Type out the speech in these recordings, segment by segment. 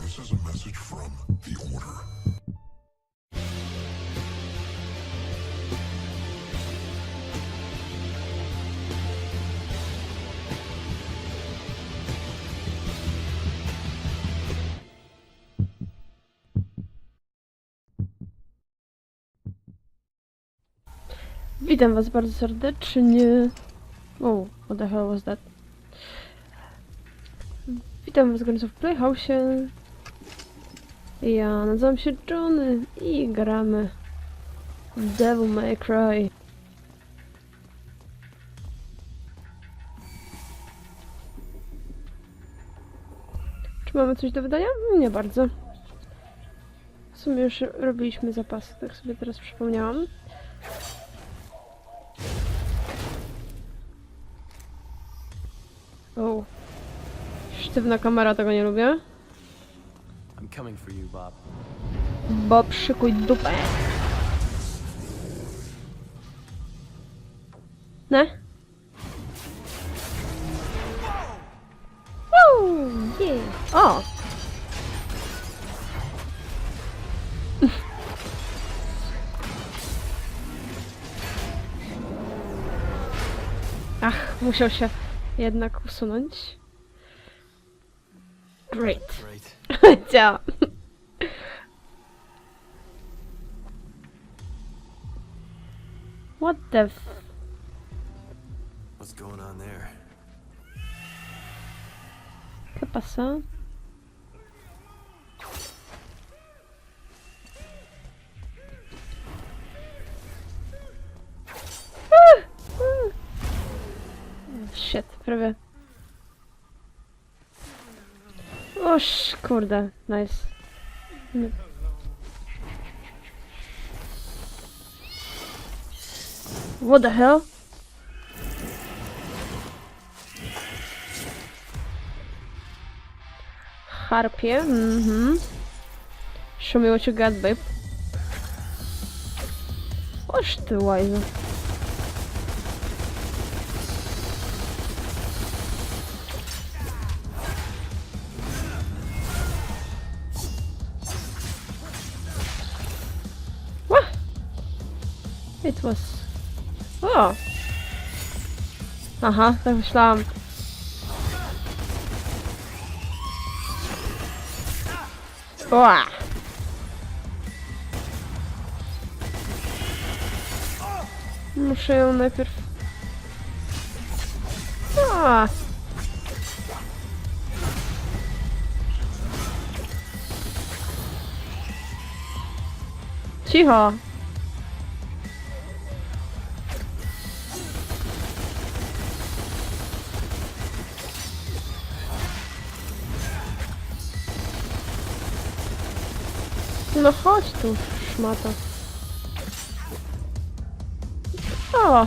This is a message from the Order. Witam was bardzo serdecznie. O, what the hell was that? Witam was gorąco w Playhouse. Ja nazywam się Johnny i gramy Devil May Cry. Czy mamy coś do wydania? Nie bardzo. W sumie już robiliśmy zapasy, tak sobie teraz przypomniałam. Sztywna kamera, tego nie lubię. I'm coming for you, Bob. Bob, szykuj dupę. Ne? Woo! Yeah. O! Ach, musiał się jednak usunąć. Great. Great. Działa. What the f... What's going on there? ¿Qué pasó? Ah! Ah! Shit, prawie. Oż, kurde, nice. What the hell? Harpie, mhm. Show me what you got, babe. Oż ty łajzo. It was... O! Aha, tak myślałam. Ła! Muszę ją najpierw... A! Cicho! No chodź tu, szmata. O!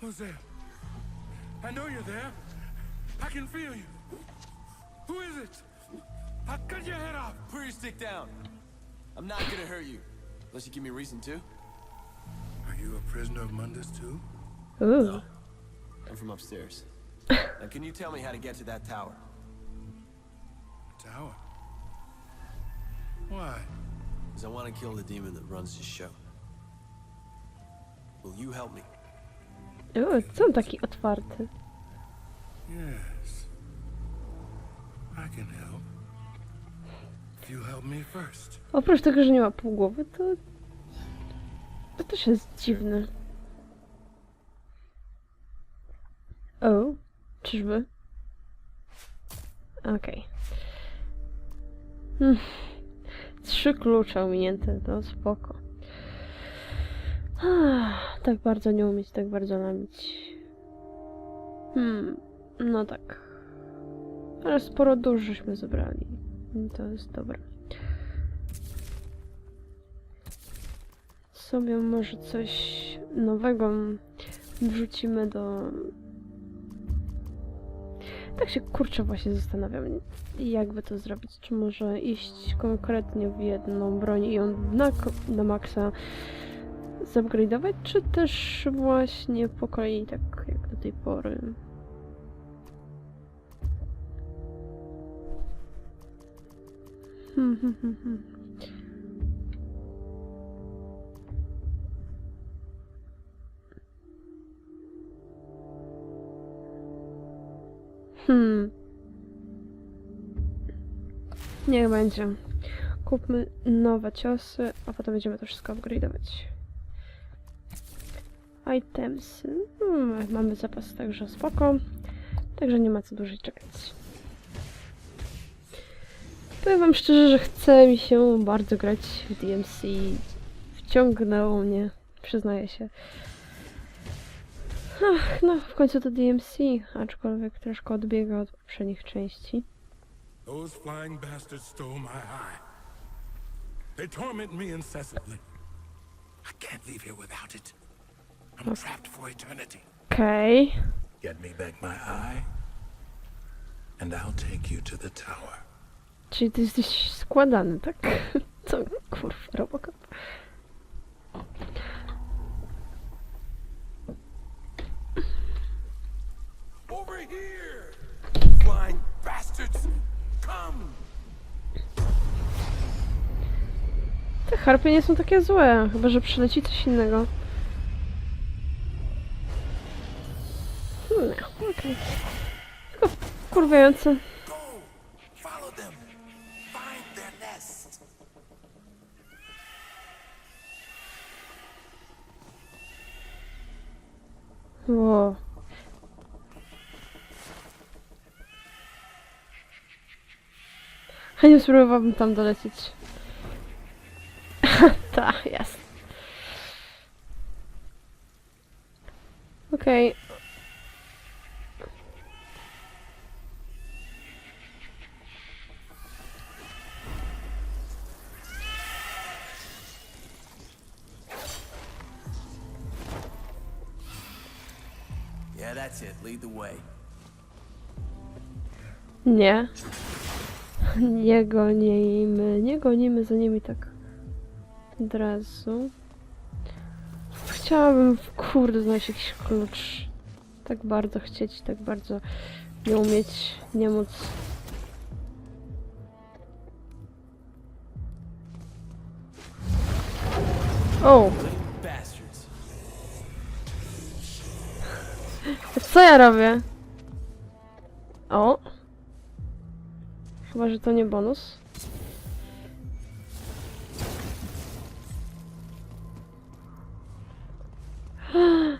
Who's there? I know you're there. I can feel you. Who is it? I'll cut your head off. Put your stick down. I'm not gonna hurt you. Unless you give me a reason to. Are you a prisoner of Mundus too? Ooh. I'm from upstairs. now, can you tell me how to get to that tower? Tower. Why? Because I want to kill the demon that runs this show. Will you help me? Ooh, co on taki otwarty? Yes. I can help. If you help me first. Oprócz tego, że nie ma półgłowy, to... To też jest dziwne. O, czyżby? Okej. Hmm. Trzy klucze ominięte, to spoko. Tak bardzo nie umieć, tak bardzo namić. Hmm, no tak. Ale sporo dusz żeśmy zebrali. To jest dobre. sobie może coś nowego wrzucimy do... Tak się kurczę właśnie zastanawiam, jakby to zrobić. Czy może iść konkretnie w jedną broń i ją na, na maksa zupgrade'ować, czy też właśnie po kolei, tak jak do tej pory. Hmm, hmm, hmm, hmm. Hmm. Niech będzie. Kupmy nowe ciosy, a potem będziemy to wszystko upgrade'ować. Items. Hmm, mamy zapas także spoko. Także nie ma co dłużej czekać. Powiem wam szczerze, że chce mi się bardzo grać w DMC. Wciągnęło mnie, przyznaję się. Ach, no w końcu to DMC, aczkolwiek troszkę odbiega od poprzednich części. Those flying bastards stole my eye. They torment me incessantly. I can't leave here without it. I'm trapped for eternity. Okej. Get me back my eye, and I'll take you to the tower. Czyli ty jesteś składany, tak? Co kurwa, Robocop? Over here! Flying bastards! Come! Te harpy nie są takie złe, chyba że przyleci coś innego. Hmm, okej. Tylko kurwiające. Follow them! Find their nest! Ło. A nie spróbowałabym tam dolecieć. Ta, jasne. Okej. Yeah, that's it. Lead the way. Nie. Nie gonimy, nie gonimy za nimi tak od razu. Chciałabym, kurde, znaleźć jakiś klucz. Tak bardzo chcieć, tak bardzo nie umieć, nie móc. O, co ja robię? O. Chyba, że to nie bonus.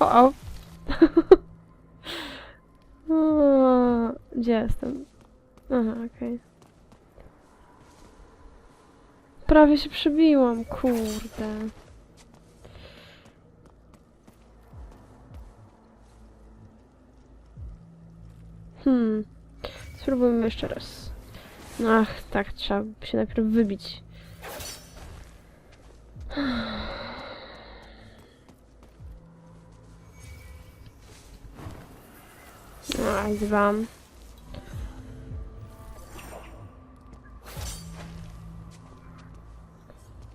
O, o. Gdzie jestem? Aha, okej. Prawie się przebiłam, kurde. Hmm. Spróbujmy jeszcze raz. Ach, tak, trzeba się najpierw wybić. Aj, wam.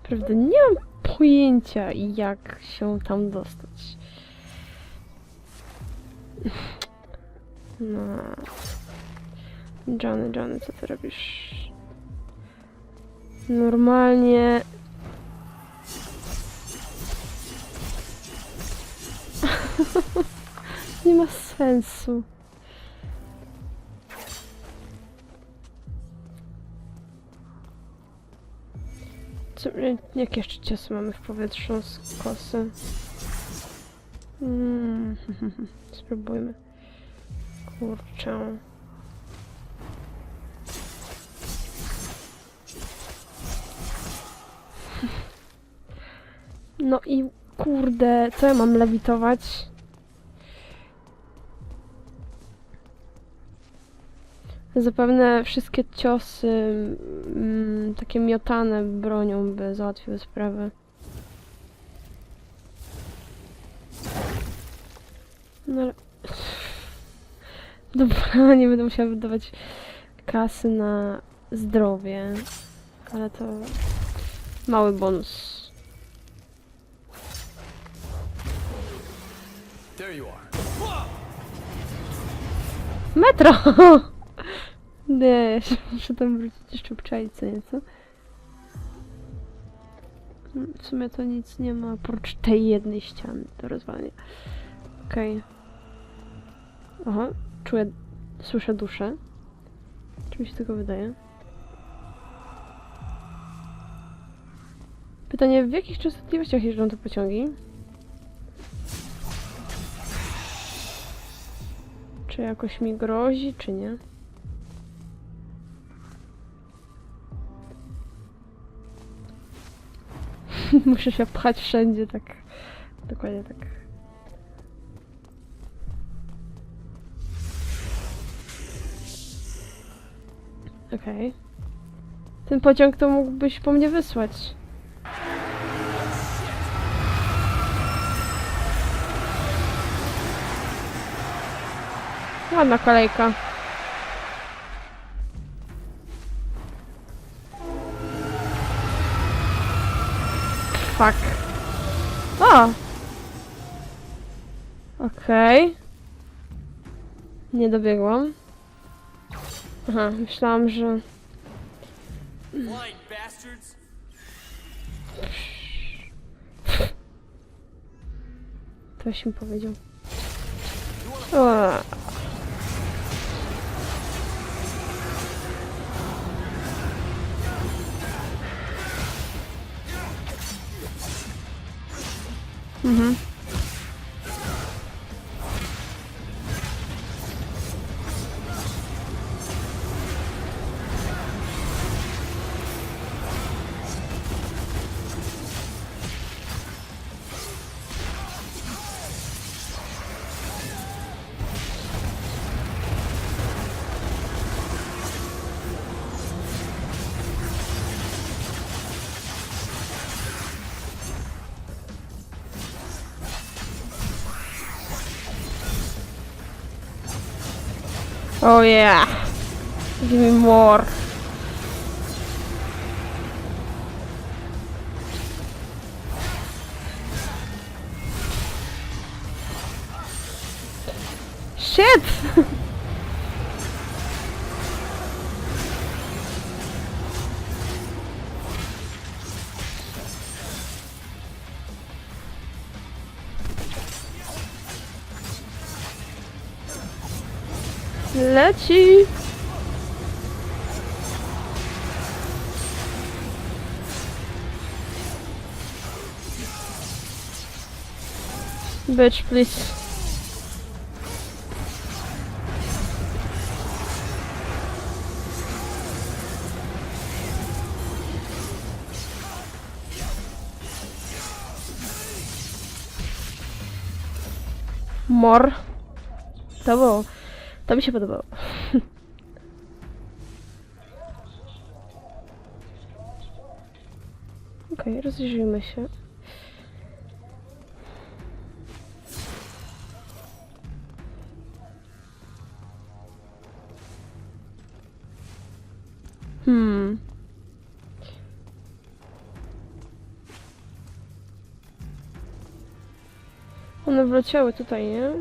Prawda, nie mam pojęcia, jak się tam dostać. No. Johnny, Johnny, co ty robisz? Normalnie. nie ma sensu. Co, jak jeszcze ciosy mamy w powietrzu z kosy? Mm, spróbujmy. Kurczę. No i kurde, co ja mam lewitować? Zapewne wszystkie ciosy mm, takie miotane bronią by załatwiły sprawę. No ale... Dobra, nie będę musiała wydawać kasy na zdrowie. Ale to... Mały bonus. Metro! Nie, muszę tam wrócić jeszcze obczaić, co nieco. Mm, W sumie to nic nie ma oprócz tej jednej ściany do rozwalenia. Okej. Aha, czuję, słyszę duszę. Czy mi się tego wydaje? Pytanie, w jakich częstotliwościach jeżdżą te pociągi? Czy jakoś mi grozi, czy nie? Muszę się pchać wszędzie, tak. Dokładnie tak. Okej. Ten pociąg to mógłbyś po mnie wysłać. Ładna kolejka. Fuck. O! Okej. Nie dobiegłam. Aha, myślałam, że... Ktoś mi powiedział. O. Mhm. Oh yeah. Give me more. Shit! Bitch, please. Mor. To było. To mi się podobało. Okej, rozejrzyjmy się. Wleciały tutaj, nie?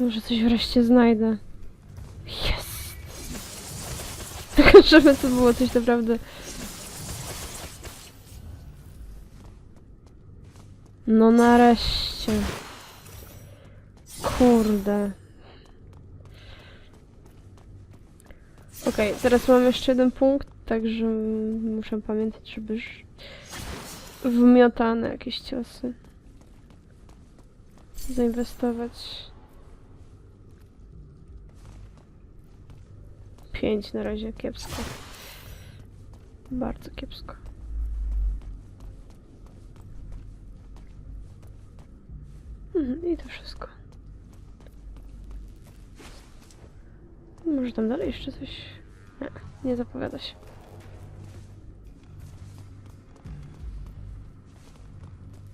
Może coś wreszcie znajdę. Jest! Tylko żeby to było coś naprawdę... No nareszcie. Kurde. Okej, teraz mam jeszcze jeden punkt, także muszę pamiętać, żeby wmiotane jakieś ciosy zainwestować. Pięć na razie, kiepsko. Bardzo kiepsko. Mhm, I to wszystko. Może tam dalej jeszcze coś? Nie, nie zapowiada się.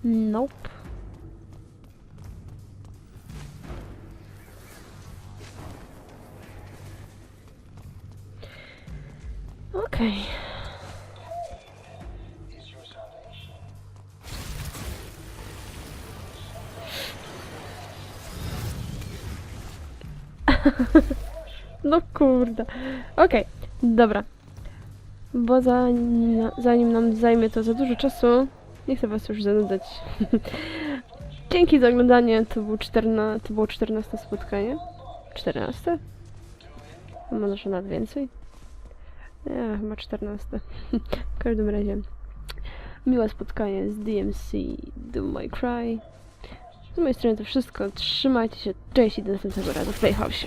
Nope. Okej. No kurde. Okej, dobra. Bo zanim, zanim nam zajmie to za dużo czasu, nie chcę was już zanudzać. Dzięki za oglądanie. To, był 14, to było 14 spotkanie. 14? A może nawet więcej? Nie, chyba 14. w każdym razie. Miłe spotkanie z DMC Do My Cry. Z mojej strony to wszystko. Trzymajcie się. Cześć i do następnego razu w Playhouse.